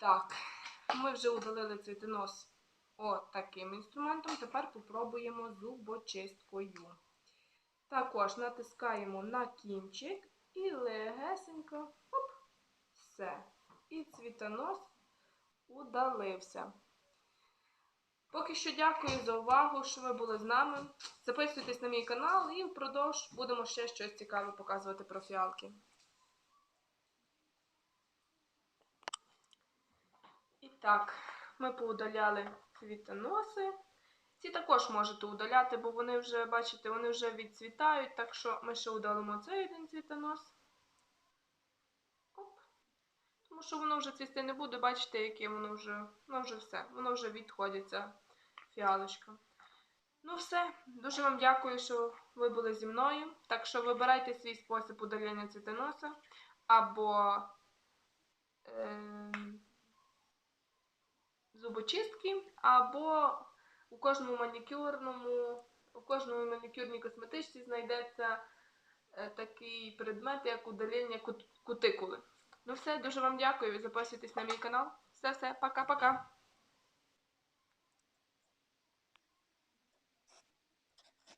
Так, ми вже удалили цвітонос от таким інструментом. Тепер попробуємо зубочисткою. Також натискаємо на кінчик і легесенько оп, все. І цвітонос удалився. Поки що дякую за увагу, що ви були з нами. Записуйтесь на мій канал і впродовж будемо ще щось цікаве показувати про фіалки. Так, ми поудаляли цвітоноси. Ці також можете удаляти, бо вони вже, бачите, вони вже відцвітають, так що ми ще удалимо цей один цвітонос. Оп. Тому що воно вже цвісти не буде, бачите, яке воно вже, воно вже все, воно вже відходиться, фіалочка. Ну все, дуже вам дякую, що ви були зі мною. Так що вибирайте свій спосіб удалення цвітоноса або зубочистки, або у кожному манікюрному, у кожному манікюрній косметичці знайдеться е, такий предмет, як удалення кутикули. Ну все, дуже вам дякую. Записуйтесь на мій канал. Все, все, пока-пока.